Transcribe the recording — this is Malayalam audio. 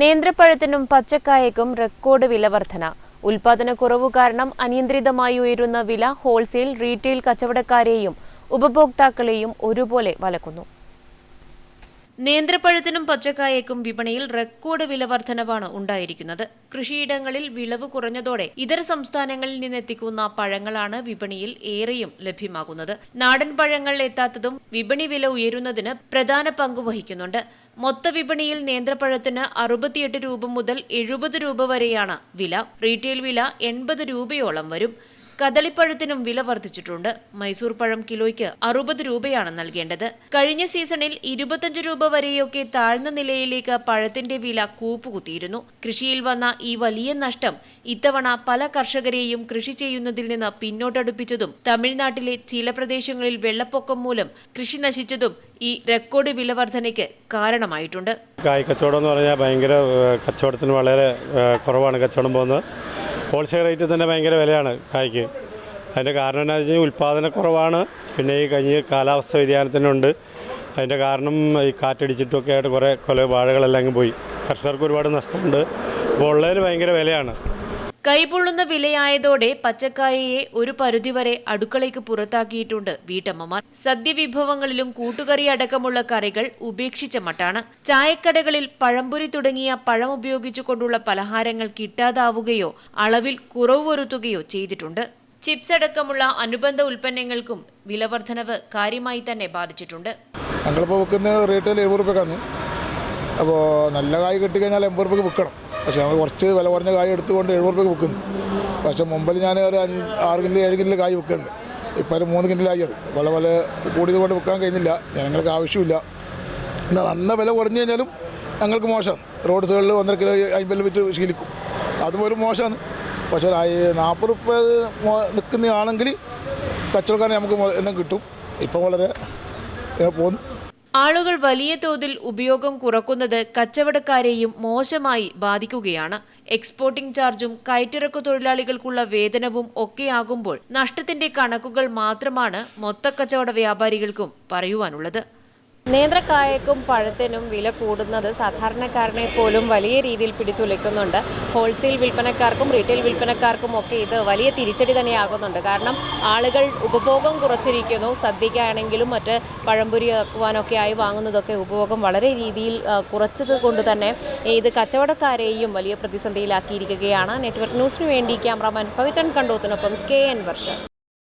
നേന്ത്രപ്പഴത്തിനും പച്ചക്കായക്കും റെക്കോർഡ് വില വർധന. കുറവ് കാരണം അനിയന്ത്രിതമായി ഉയരുന്ന വില ഹോൾസെയിൽ റീറ്റെയിൽ കച്ചവടക്കാരെയും ഉപഭോക്താക്കളെയും ഒരുപോലെ വലക്കുന്നു. നേന്ത്രപ്പഴത്തിനും പച്ചക്കായക്കും വിപണിയിൽ റെക്കോർഡ് വില വർധനവാണ് ഉണ്ടായിരിക്കുന്നത്. കൃഷിയിടങ്ങളിൽ വിളവ് കുറഞ്ഞതോടെ ഇതര സംസ്ഥാനങ്ങളിൽ നിന്നെത്തിക്കുന്ന പഴങ്ങളാണ് വിപണിയിൽ ഏറെയും ലഭ്യമാകുന്നത്. നാടൻ പഴങ്ങൾ എത്താത്തതും വിപണി വില ഉയരുന്നതിന് പ്രധാന പങ്ക് വഹിക്കുന്നുണ്ട്. മൊത്ത വിപണിയിൽ നേന്ത്രപ്പഴത്തിന് അറുപത്തിയെട്ട് രൂപ മുതൽ എഴുപത് രൂപ വരെയാണ് വില. റീറ്റെയിൽ വില എൺപത് രൂപയോളം വരും. കദളിപ്പഴത്തിനും വില വർദ്ധിച്ചിട്ടുണ്ട്. മൈസൂർ പഴം കിലോയ്ക്ക് അറുപത് രൂപയാണ് നൽകേണ്ടത്. കഴിഞ്ഞ സീസണിൽ ഇരുപത്തഞ്ച് രൂപ വരെയൊക്കെ താഴ്ന്ന നിലയിലേക്ക് പഴത്തിന്റെ വില കൂപ്പുകുത്തിയിരുന്നു. കൃഷിയിൽ വന്ന ഈ വലിയ നഷ്ടം ഇത്തവണ പല കർഷകരെയും കൃഷി ചെയ്യുന്നതിൽ നിന്ന് പിന്നോട്ടടുപ്പിച്ചതും തമിഴ്നാട്ടിലെ ചില പ്രദേശങ്ങളിൽ വെള്ളപ്പൊക്കം മൂലം കൃഷി നശിച്ചതും ഈ റെക്കോർഡ് വില വർധനയ്ക്ക് കാരണമായിട്ടുണ്ട്. കായ് കച്ചവടം എന്ന് പറഞ്ഞാൽ ഭയങ്കര കച്ചവടത്തിന് വളരെ കുറവാണ് കച്ചവടം പോകുന്നത്. ഹോൾസെയിൽ റേറ്റിൽ തന്നെ ഭയങ്കര വിലയാണ് കായ്ക്ക്. അതിന്റെ കാരണം എന്താ വെച്ചാൽ ഉൽപ്പാദനക്കുറവാണ് പിന്നെ ഈ കഴിഞ്ഞ കാലാവസ്ഥ വ്യതിയാനത്തിനുണ്ട് അതിന്റെ കാരണം ഈ കാറ്റടിച്ചിട്ടൊക്കെ ആയിട്ട് കുറേ കൊല വാഴകളെല്ലാം പോയി. കർഷകർക്ക് ഒരുപാട് നഷ്ടമുണ്ട്. അപ്പോൾ ഉള്ളതിന് ഭയങ്കര വിലയാണ്. കൈപൊള്ളുന്ന വിലയായതോടെ പച്ചക്കായയെ ഒരു പരിധിവരെ അടുക്കളയ്ക്ക് പുറത്താക്കിയിട്ടുണ്ട് വീട്ടമ്മമാർ. സദ്യവിഭവങ്ങളിലും കൂട്ടുകറി അടക്കമുള്ള കറികൾ ഉപേക്ഷിച്ച മട്ടാണ്. ചായക്കടകളിൽ പഴംപൊരി തുടങ്ങിയ പഴം ഉപയോഗിച്ചുകൊണ്ടുള്ള പലഹാരങ്ങൾ കിട്ടാതാവുകയോ അളവിൽ കുറവ് വരുത്തുകയോ ചെയ്തിട്ടുണ്ട്. ചിപ്സ് അടക്കമുള്ള അനുബന്ധ ഉൽപ്പന്നങ്ങൾക്കും വിലവർദ്ധനവ് കാര്യമായി തന്നെ ബാധിച്ചിട്ടുണ്ട്. ഞങ്ങളിപ്പോൾ വിൽക്കുന്ന റേറ്റിൽ എഴുപത് റുപ്യക്കാണ്. അപ്പോൾ നല്ല കായ് കിട്ടിക്കഴിഞ്ഞാൽ എൺപത് റുപ്യക്ക് വിൽക്കണം. പക്ഷേ നമ്മൾ കുറച്ച് വില കുറഞ്ഞ കായ് എടുത്തുകൊണ്ട് എഴുപത് രൂപയ്ക്ക് വിൽക്കുന്നു. പക്ഷേ മുമ്പിൽ ഞാൻ ഒരു അഞ്ച് ആറ് കിലോ ഏഴ് കിലോ കായ് വിൽക്കുന്നുണ്ട്. ഇപ്പോൾ ഒരു മൂന്ന് കിലോയായി അത്. വില വില കൂടിയത് കൊണ്ട് വിൽക്കാൻ കഴിയുന്നില്ല. ജനങ്ങൾക്ക് ആവശ്യമില്ല. എന്നാൽ അന്ന വില കുറഞ്ഞു കഴിഞ്ഞാലും ഞങ്ങൾക്ക് മോശമാണ്. റോഡ് സൈഡിൽ ഒന്നര കിലോ അമ്പത് വിറ്റ് ശീലിക്കും. അതും ഒരു മോശമാണ്. പക്ഷേ ഒരു നാൽപ്പത് റുപ്യ നിൽക്കുന്നതാണെങ്കിൽ കച്ചവടക്കാരൻ നമുക്ക് എന്നും കിട്ടും. ഇപ്പം വളരെ പോകുന്നു ആളുകൾ വലിയ തോതിൽ ഉപയോഗം കുറക്കുന്നത് കച്ചവടക്കാരെയും മോശമായി ബാധിക്കുകയാണ്. എക്സ്പോർട്ടിംഗ് ചാർജും കയറ്റിറക്കു തൊഴിലാളികൾക്കുള്ള വേതനവും ഒക്കെയാകുമ്പോൾ നഷ്ടത്തിന്റെ കണക്കുകൾ മാത്രമാണ് മൊത്തക്കച്ചവട വ്യാപാരികൾക്കും പറയുവാനുള്ളത്. നേന്ത്രക്കായക്കും പഴത്തിനും വില കൂടുന്നത് സാധാരണക്കാരനെ പോലും വലിയ രീതിയിൽ പിടിച്ചുലയ്ക്കുന്നുണ്ട്. ഹോൾസെയിൽ വിൽപ്പനക്കാർക്കും റീറ്റെയിൽ വിൽപ്പനക്കാർക്കും ഒക്കെ ഇത് വലിയ തിരിച്ചടി തന്നെയാകുന്നുണ്ട്. കാരണം ആളുകൾ ഉപഭോഗം കുറച്ചിരിക്കുന്നു. സദ്യക്കാണെങ്കിലും മറ്റ് പഴംപൊരി ആക്കുവാനൊക്കെ ആയി വാങ്ങുന്നതൊക്കെ ഉപഭോഗം വളരെ രീതിയിൽ കുറച്ചത് കൊണ്ട് തന്നെ ഇത് കച്ചവടക്കാരെയും വലിയ പ്രതിസന്ധിയിലാക്കിയിരിക്കുകയാണ്. നെറ്റ്വർക്ക് ന്യൂസിന് വേണ്ടി ക്യാമറാമാൻ പവിത്രൻ കണ്ടോത്തിനൊപ്പം കെ എൻ വർഷ.